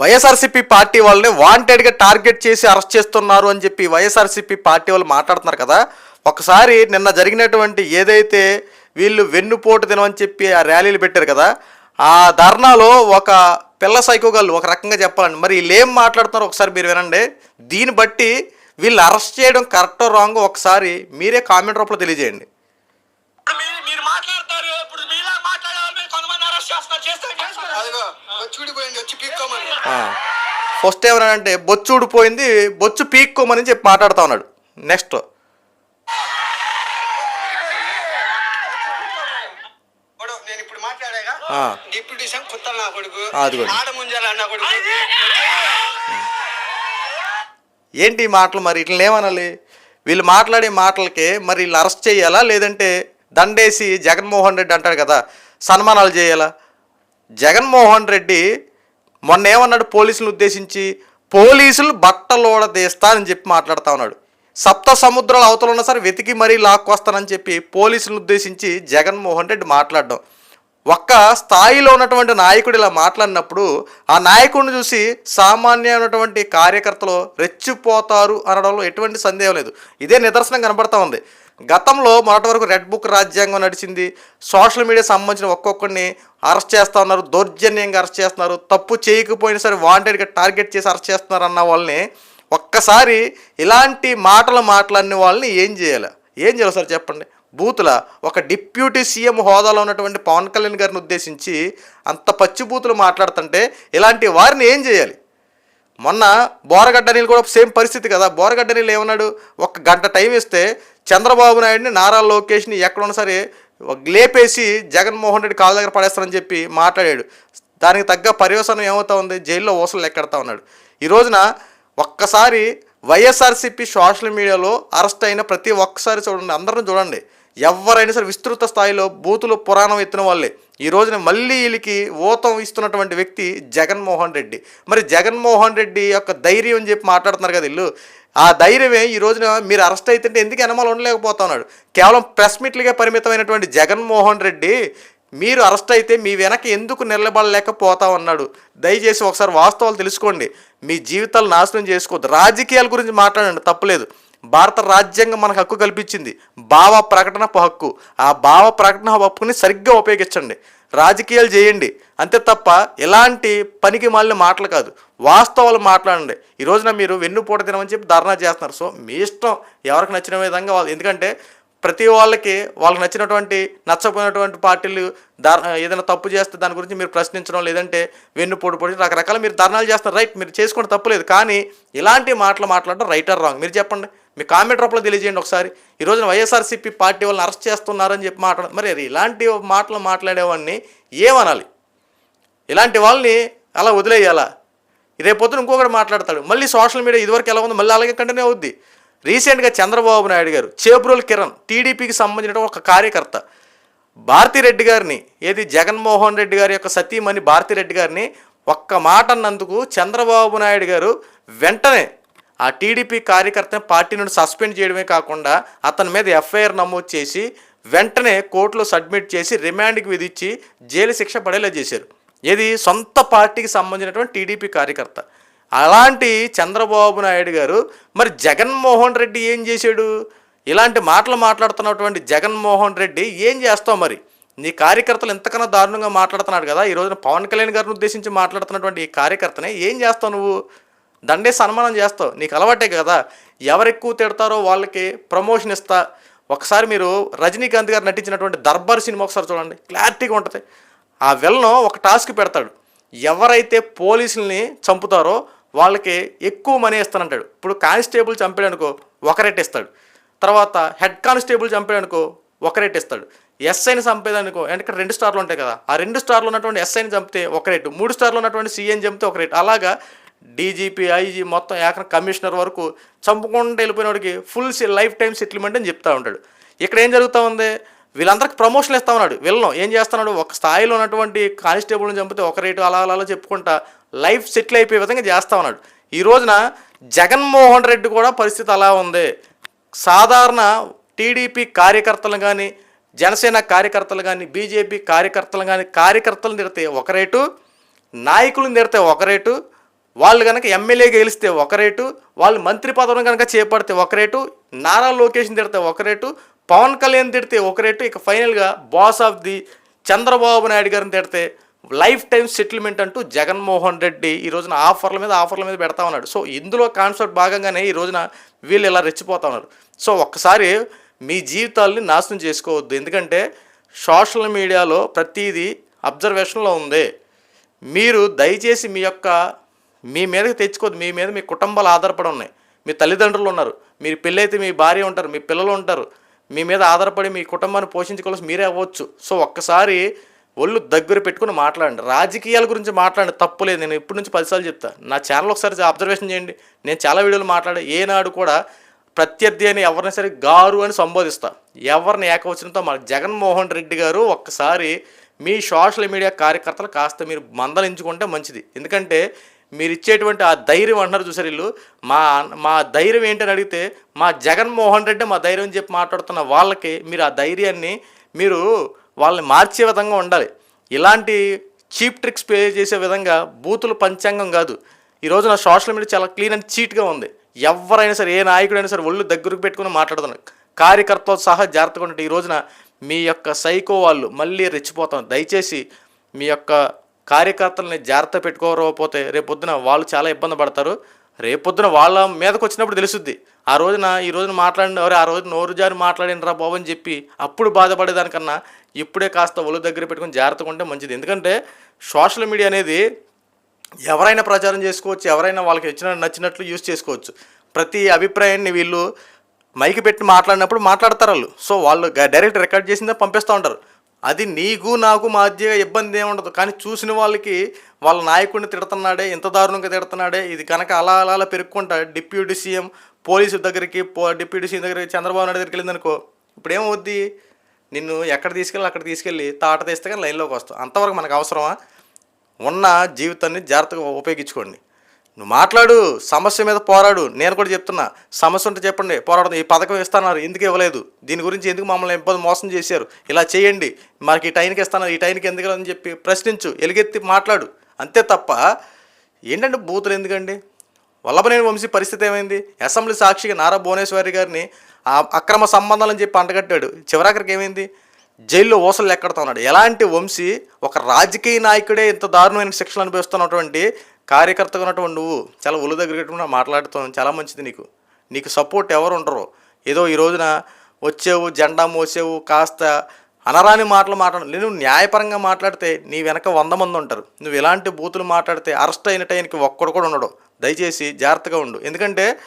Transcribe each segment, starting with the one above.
YSRCP party వాళ్ళని వాంటెడ్గా target చేసి arrest చేస్తున్నారు అని చెప్పి వైఎస్ఆర్సీపీ పార్టీ వాళ్ళు మాట్లాడుతున్నారు కదా. ఒకసారి నిన్న జరిగినటువంటి ఏదైతే వీళ్ళు వెన్నుపోటు దినం అని చెప్పి ఆ ర్యాలీలు పెట్టారు కదా ఆ ధర్నాలో ఒక పిల్ల సైకోగాళ్ళు ఒక రకంగా చెప్పాలండి. మరి వీళ్ళు ఏం మాట్లాడుతున్నారో ఒకసారి మీరు వినండి. దీన్ని బట్టి వీళ్ళు అరెస్ట్ చేయడం కరెక్టో రాంగో ఒకసారి మీరే కామెంట్ రూపంలో తెలియజేయండి. ఫస్ట్ ఏమన్నాడంటే బొచ్చు ఊడిపోయింది బొచ్చు పీక్కోమని చెప్పి మాట్లాడుతా ఉన్నాడు. నెక్స్ట్. డిప్యూటీ నా కొడుకు. నా కొడుకు. ఏంటి ఈ మాటలు మరి? ఇట్లా ఏమనాలి? వీళ్ళు మాట్లాడే మాటలకే మరి వీళ్ళు అరెస్ట్ చేయాలా? లేదంటే దండేసి జగన్మోహన్ రెడ్డి అంటాడు కదా సన్మానాలు చేయాలా? జగన్మోహన్ రెడ్డి మొన్న ఏమన్నాడు పోలీసులను ఉద్దేశించి? పోలీసులు బట్టలోడ తీస్తా అని చెప్పి మాట్లాడుతా ఉన్నాడు. సప్త సముద్రాల అవతల ఉన్నా సరే వెతికి మరీ లాక్కొస్తానని చెప్పి పోలీసులను ఉద్దేశించి జగన్మోహన్ రెడ్డి మాట్లాడడం. ఒక్క స్థాయిలో ఉన్నటువంటి నాయకుడు ఇలా మాట్లాడినప్పుడు ఆ నాయకుడిని చూసి సామాన్యమైనటువంటి కార్యకర్తలు రెచ్చిపోతారు అనడంలో ఎటువంటి సందేహం లేదు. ఇదే నిదర్శనం కనబడతా ఉంది. గతంలో మొదటి వరకు రెడ్ బుక్ రాజ్యాంగం నడిచింది. సోషల్ మీడియా సంబంధించిన ఒక్కొక్కరిని అరెస్ట్ చేస్తూ ఉన్నారు. దౌర్జన్యంగా అరెస్ట్ చేస్తున్నారు. తప్పు చేయకపోయినా సరే వాంటెడ్గా టార్గెట్ చేసి అరెస్ట్ చేస్తున్నారు అన్న వాళ్ళని ఒక్కసారి ఇలాంటి మాటలు మాట్లాడిన వాళ్ళని ఏం చేయాలి? ఏం చేయాలి సార్ చెప్పండి? బూతుల ఒక డిప్యూటీ సీఎం హోదాలో ఉన్నటువంటి పవన్ కళ్యాణ్ గారిని ఉద్దేశించి అంత పచ్చి బూతులు మాట్లాడుతుంటే ఇలాంటి వారిని ఏం చేయాలి? మొన్న బోరగడ్డ నీళ్ళు కూడా సేమ్ పరిస్థితి కదా. బోరగడ్డ నీళ్ళు ఏమన్నాడు? ఒక గంట టైం ఇస్తే చంద్రబాబు నాయుడిని నారా లోకేష్ని ఎక్కడున్నా సరే లేపేసి జగన్మోహన్ రెడ్డి కాళ్ళ దగ్గర పడేస్తారని చెప్పి మాట్లాడాడు. దానికి తగ్గ పర్యవసనం ఏమవుతా ఉంది? జైల్లో ఊసలు ఎక్కడతా ఉన్నాడు. ఈ రోజున ఒక్కసారి వైఎస్ఆర్సీపీ సోషల్ మీడియాలో అరెస్ట్ అయిన ప్రతి ఒక్కసారి చూడండి అందరం చూడండి. ఎవరైనా సరే విస్తృత స్థాయిలో బూతులు పురాణం ఎత్తిన వాళ్ళే. ఈ రోజున మళ్ళీ వీళ్ళకి ఊతం ఇస్తున్నటువంటి వ్యక్తి జగన్మోహన్ రెడ్డి. మరి జగన్మోహన్ రెడ్డి యొక్క ధైర్యం అని చెప్పి మాట్లాడుతున్నారు కదా వీళ్ళు. ఆ ధైర్యమే ఈ రోజున మీరు అరెస్ట్ అవుతుంటే ఎందుకు ఎనమాలు ఉండలేకపోతున్నాడు? కేవలం ప్రెస్ మీట్లుగా పరిమితమైనటువంటి జగన్మోహన్ రెడ్డి మీరు అరెస్ట్ అయితే మీ వెనక ఎందుకు నిలబడలేకపోతా ఉన్నాడు? దయచేసి ఒకసారి వాస్తవాలు తెలుసుకోండి. మీ జీవితాలు నాశనం చేసుకోవద్దు. రాజకీయాల గురించి మాట్లాడండి తప్పలేదు. భారత రాజ్యాంగం మనకు హక్కు కల్పించింది. భావ ప్రకటన హక్కు. ఆ భావ ప్రకటన హక్కుని సరిగ్గా ఉపయోగించండి. రాజకీయాలు చేయండి. అంతే తప్ప ఎలాంటి పనికి మాలిన మాటలు కాదు. వాస్తవాలు మాట్లాడండి. ఈ రోజున మీరు వెన్నుపూట తినమని చెప్పి ధర్నా చేస్తున్నారు. సో మీ ఇష్టం. ఎవరికి నచ్చిన విధంగా వాళ్ళు. ఎందుకంటే ప్రతి వాళ్ళకి వాళ్ళకి నచ్చినటువంటి నచ్చపోయినటువంటి పార్టీలు ధర్ ఏదైనా తప్పు చేస్తే దాని గురించి మీరు ప్రశ్నించడం లేదంటే వెన్నుపోటు పొడి రకరకాల మీరు ధర్నాలు చేస్తారు రైట్ మీరు చేసుకుంటే తప్పులేదు కానీ ఇలాంటి మాటలు మాట్లాడడం రైట్ ఆర్ రాంగ్. మీరు చెప్పండి. మీ కామెంట్ రూపంలో తెలియజేయండి ఒకసారి. ఈ రోజున వైఎస్ఆర్సీపీ పార్టీ వాళ్ళని అరెస్ట్ చేస్తున్నారని చెప్పి మాట్లాడ మరి ఇలాంటి మాటలు మాట్లాడేవాడిని ఏమనాలి? ఇలాంటి వాళ్ళని అలా వదిలేయాలా? రేపొద్దున ఇంకొకటి మాట్లాడతాడు. మళ్ళీ సోషల్ మీడియా ఇదివరకు ఎలా ఉంది మళ్ళీ అలాగే కంటిన్యూ అవుద్ది. రీసెంట్గా చంద్రబాబు నాయుడు గారు చేబ్రోల్ కిరణ్ టీడీపీకి సంబంధించిన ఒక కార్యకర్త భారతిరెడ్డి గారిని ఏది జగన్మోహన్ రెడ్డి గారి యొక్క సతీమణి భారతిరెడ్డి గారిని ఒక్క మాట అన్నందుకు చంద్రబాబు నాయుడు గారు వెంటనే ఆ టీడీపీ కార్యకర్తని పార్టీ నుండి సస్పెండ్ చేయడమే కాకుండా అతని మీద ఎఫ్ఐఆర్ నమోదు చేసి వెంటనే కోర్టులో సబ్మిట్ చేసి రిమాండ్కి విధించి జైలు శిక్ష పడేలా చేశారు. ఏది సొంత పార్టీకి సంబంధించినటువంటి టీడీపీ కార్యకర్త. అలాంటి చంద్రబాబు నాయుడు గారు మరి జగన్మోహన్ రెడ్డి ఏం చేశాడు? ఇలాంటి మాటలు మాట్లాడుతున్నటువంటి జగన్మోహన్ రెడ్డి ఏం చేస్తావు మరి? నీ కార్యకర్తలు ఎంతకన్నా దారుణంగా మాట్లాడుతున్నాడు కదా ఈ రోజున పవన్ కళ్యాణ్ గారిని ఉద్దేశించి మాట్లాడుతున్నటువంటి ఈ కార్యకర్తనే ఏం చేస్తావు నువ్వు? దండే సన్మానం చేస్తావు నీకు అలవాటే కదా. ఎవరు ఎక్కువ తిడతారో వాళ్ళకి ప్రమోషన్ ఇస్తా. ఒకసారి మీరు రజనీకాంత్ గారు నటించినటువంటి దర్బార్ సినిమా ఒకసారి చూడండి క్లారిటీగా ఉంటుంది. ఆ వెళ్ళను ఒక టాస్క్ పెడతాడు. ఎవరైతే పోలీసుల్ని చంపుతారో వాళ్ళకి ఎక్కువ మనీ ఇస్తానంటాడు. ఇప్పుడు కానిస్టేబుల్ చంపాడు అనుకో ఒక రేట్ ఇస్తాడు. తర్వాత హెడ్ కానిస్టేబుల్ చంపాడు అనుకో ఒక రేట్ ఇస్తాడు. ఎస్ఐని చంపేదనుకో అంటే రెండు స్టార్లు ఉంటాయి కదా ఆ రెండు స్టార్లు ఉన్నటువంటి ఎస్ఐని చంపితే ఒక రేటు మూడు స్టార్లు ఉన్నటువంటి సీఎం చంపితే ఒక రేటు అలాగా డీజీపీ ఐజీ మొత్తం ఏకన కమిషనర్ వరకు చంపుకుంటూ వెళ్ళిపోయినోడికి ఫుల్ లైఫ్ టైం సెటిల్మెంట్ అని చెప్తా ఉంటాడు. ఇక్కడ ఏం జరుగుతూ ఉంది? వీళ్ళందరికి ప్రమోషన్ ఇస్తా ఉన్నాడు ఏం చేస్తున్నాడు ఒక స్థాయిలో ఉన్నటువంటి కానిస్టేబుల్ని చంపితే ఒక రేటు అలా అలా అలా చెప్పుకుంటా లైఫ్ సెటిల్ అయిపోయే విధంగా చేస్తా ఉన్నాడు. ఈ రోజున జగన్మోహన్ రెడ్డి కూడా పరిస్థితి అలా ఉంది. సాధారణ టీడీపీ కార్యకర్తలు కానీ జనసేన కార్యకర్తలు కానీ బీజేపీ కార్యకర్తలు కానీ కార్యకర్తలు నిడితే ఒక రేటు నాయకులను నిడితే ఒక రేటు వాళ్ళు కనుక ఎమ్మెల్యే గెలిస్తే ఒక రేటు వాళ్ళు మంత్రి పదవిని కనుక చేపడితే ఒక రేటు నారా లోకేషన్ తిడితే ఒక రేటు పవన్ కళ్యాణ్ తిడితే ఒక రేటు ఇక ఫైనల్గా boss of the Chandrababu Naidu గారిని తిడితే లైఫ్ టైం సెటిల్మెంట్ అంటూ జగన్మోహన్ రెడ్డి ఈ రోజున ఆఫర్ల మీద ఆఫర్ల మీద పెడతా ఉన్నాడు. సో ఇందులో కాన్సెప్ట్ భాగంగానే ఈ రోజున వీళ్ళు ఇలా రెచ్చిపోతా ఉన్నారు. సో ఒక్కసారి మీ జీవితాల్ని నాశనం చేసుకోవద్దు. ఎందుకంటే సోషల్ మీడియాలో ప్రతిదీ అబ్జర్వేషన్లో ఉంది. మీరు దయచేసి మీ యొక్క మీ మీదకి తెచ్చుకోవద్దు. మీ మీద మీ కుటుంబాలు ఆధారపడి ఉన్నాయి. మీ తల్లిదండ్రులు ఉన్నారు. మీరు పెళ్ళైతే మీ భార్య ఉంటారు మీ పిల్లలు ఉంటారు. మీ మీద ఆధారపడి మీ కుటుంబాన్ని పోషించుకోవాల్సి మీరే అవ్వచ్చు. సో ఒక్కసారి ఒళ్ళు దగ్గర పెట్టుకుని మాట్లాడండి. రాజకీయాల గురించి మాట్లాడండి. తప్పులేదు నేను ఇప్పటి నుంచి పదిసార్లు చెప్తా. నా ఛానల్ ఒకసారి అబ్జర్వేషన్ చేయండి. నేను చాలా వీడియోలు మాట్లాడే ఏనాడు కూడా ప్రత్యర్థి అని ఎవరిని సరే గారు అని సంబోధిస్తా. ఎవరిని ఏకవచనంతో మన జగన్మోహన్ రెడ్డి గారు ఒక్కసారి మీ సోషల్ మీడియా కార్యకర్తలు కాస్త మీరు మందలించుకుంటే మంచిది. ఎందుకంటే మీరు ఇచ్చేటువంటి ఆ ధైర్యం అంటున్నారు చూసారు వీళ్ళు. మా మా ధైర్యం ఏంటని అడిగితే మా జగన్మోహన్ రెడ్డి మా ధైర్యం చెప్పి మాట్లాడుతున్న వాళ్ళకి మీరు ఆ ధైర్యాన్ని మీరు వాళ్ళని మార్చే విధంగా ఉండాలి. ఇలాంటి చీప్ ట్రిక్స్ ప్లే చేసే విధంగా బూతులు పంచాంగం కాదు. ఈ రోజున సోషల్ మీడియా చాలా క్లీన్ అండ్ చీట్గా ఉంది. ఎవరైనా సరే ఏ నాయకుడైనా సరే ఒళ్ళు దగ్గరకు పెట్టుకుని మాట్లాడుతున్నాను కార్యకర్తలతో సహా జాగ్రత్తగా ఉంటే ఈ రోజున మీ యొక్క సైకో వాళ్ళు మళ్ళీ రెచ్చిపోతాం దయచేసి మీ యొక్క కార్యకర్తలని జాగ్రత్త పెట్టుకోకపోతే రేపొద్దున వాళ్ళు చాలా ఇబ్బంది పడతారు. రేపొద్దున వాళ్ళ మీదకి వచ్చినప్పుడు తెలుసుద్ది. ఆ రోజున ఈ రోజున మాట్లాడిన ఎవరు ఆ రోజు నోరు జారి మాట్లాడినరా బాబు అని చెప్పి అప్పుడు బాధపడేదానికన్నా ఇప్పుడే కాస్త ఒళ్ళు దగ్గర పెట్టుకుని జాగ్రత్తగా ఉంటే మంచిది. ఎందుకంటే సోషల్ మీడియా అనేది ఎవరైనా ప్రచారం చేసుకోవచ్చు ఎవరైనా వాళ్ళకి ఇచ్చిన నచ్చినట్లు యూజ్ చేసుకోవచ్చు. ప్రతి అభిప్రాయాన్ని వీళ్ళు మైకి పెట్టి మాట్లాడినప్పుడు మాట్లాడతారు వాళ్ళు. సో వాళ్ళు డైరెక్ట్ రికార్డ్ చేసిందే పంపిస్తూ ఉంటారు. అది నీకు నాకు మధ్య ఇబ్బంది ఏమి ఉండదు. కానీ చూసిన వాళ్ళకి వాళ్ళ నాయకుడిని తిడుతున్నాడే ఇంత దారుణంగా తిడుతున్నాడే ఇది కనుక అలా అలా అలా పెరుక్కుంటా డిప్యూటీ సీఎం పోలీసు దగ్గరికి పో డిప్యూటీ సీఎం దగ్గరికి చంద్రబాబు నాయుడు దగ్గరికి వెళ్ళిందనుకో ఇప్పుడు ఏమవుద్ది? నిన్ను ఎక్కడ తీసుకెళ్ళి అక్కడ తీసుకెళ్ళి తాట తీస్తే కానీ లైన్లోకి వస్తావు. అంతవరకు మనకు అవసరమా? ఉన్న జీవితాన్ని జాగ్రత్తగా ఉపయోగించుకోండి. నువ్వు మాట్లాడు సమస్య మీద పోరాడు. నేను కూడా చెప్తున్నా సమస్య ఉంటే చెప్పండి పోరాడదు. ఈ పథకం ఇస్తున్నారు ఎందుకు ఇవ్వలేదు? దీని గురించి ఎందుకు మమ్మల్ని ఇబ్బంది మోసం చేశారు? ఇలా చేయండి. మాకు ఈ టైంకి ఇస్తున్నారు ఈ టైంకి ఎందుకు అని చెప్పి ప్రశ్నించు ఎలుగెత్తి మాట్లాడు. అంతే తప్ప ఏంటంటే బూతులు ఎందుకండి? వల్లభనేని వంశీ పరిస్థితి ఏమైంది? అసెంబ్లీ సాక్షిగా నారా భువనేశ్వరి గారిని ఆ అక్రమ సంబంధాలని చెప్పి అంటగట్టాడు. చివరాఖరికి ఏమైంది? జైల్లో ఊసలు ఎక్కడుతా ఉన్నాడు ఎలాంటి వంశీ ఒక రాజకీయ నాయకుడే ఇంత దారుణమైన శిక్షలు అనుభవిస్తున్నటువంటి కార్యకర్తగా ఉన్నటువంటి నువ్వు చాలా ఒళ్ళు దగ్గర పెట్టుకుని మాట్లాడుతావు చాలా మంచిది నీకు. నీకు సపోర్ట్ ఎవరు ఉండరు. ఏదో ఈ రోజున వచ్చేవు జెండా మోసేవు కాస్త అనరాని మాటలు మాట్లాడు నేను న్యాయపరంగా మాట్లాడితే నీ వెనక వంద మంది ఉంటారు. నువ్వు ఎలాంటి బూతులు మాట్లాడితే అరెస్ట్ అయిన టైంకి ఒక్కడు కూడా ఉండడు. దయచేసి జాగ్రత్తగా ఉండు. ఎందుకంటే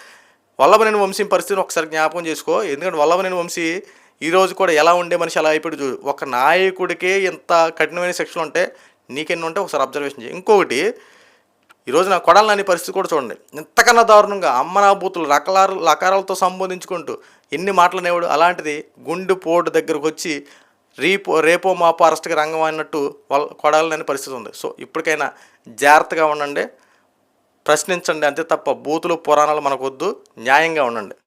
వల్లభనేని వంశీ పరిస్థితిని ఒకసారి జ్ఞాపకం చేసుకో. ఎందుకంటే వల్లభనేని వంశీ ఈ రోజు కూడా ఎలా ఉండే మనిషి అలా అయిపోయి చూడు. ఒక నాయకుడికే ఇంత కఠినమైన శిక్షలు ఉంటే నీకెన్ని ఉంటే ఒకసారి అబ్జర్వేషన్ చేయి. ఇంకొకటి ఈ రోజున కొడాలని పరిస్థితి కూడా చూడండి. ఇంతకన్నా దారుణంగా అమ్మనాభూతులు రకలారు లకారాలతో సంబోధించుకుంటూ ఎన్ని మాటలనేవాడు? అలాంటిది గుండు పోటు దగ్గరకు వచ్చి రీపో రేపో మాపో అరెస్ట్కి రంగం అన్నట్టు వాళ్ళ కొడాలని పరిస్థితి ఉంది. సో ఇప్పటికైనా జాగ్రత్తగా ఉండండి. ప్రశ్నించండి అంతే తప్ప బూతులు పురాణాలు మనకొద్దు. న్యాయంగా ఉండండి.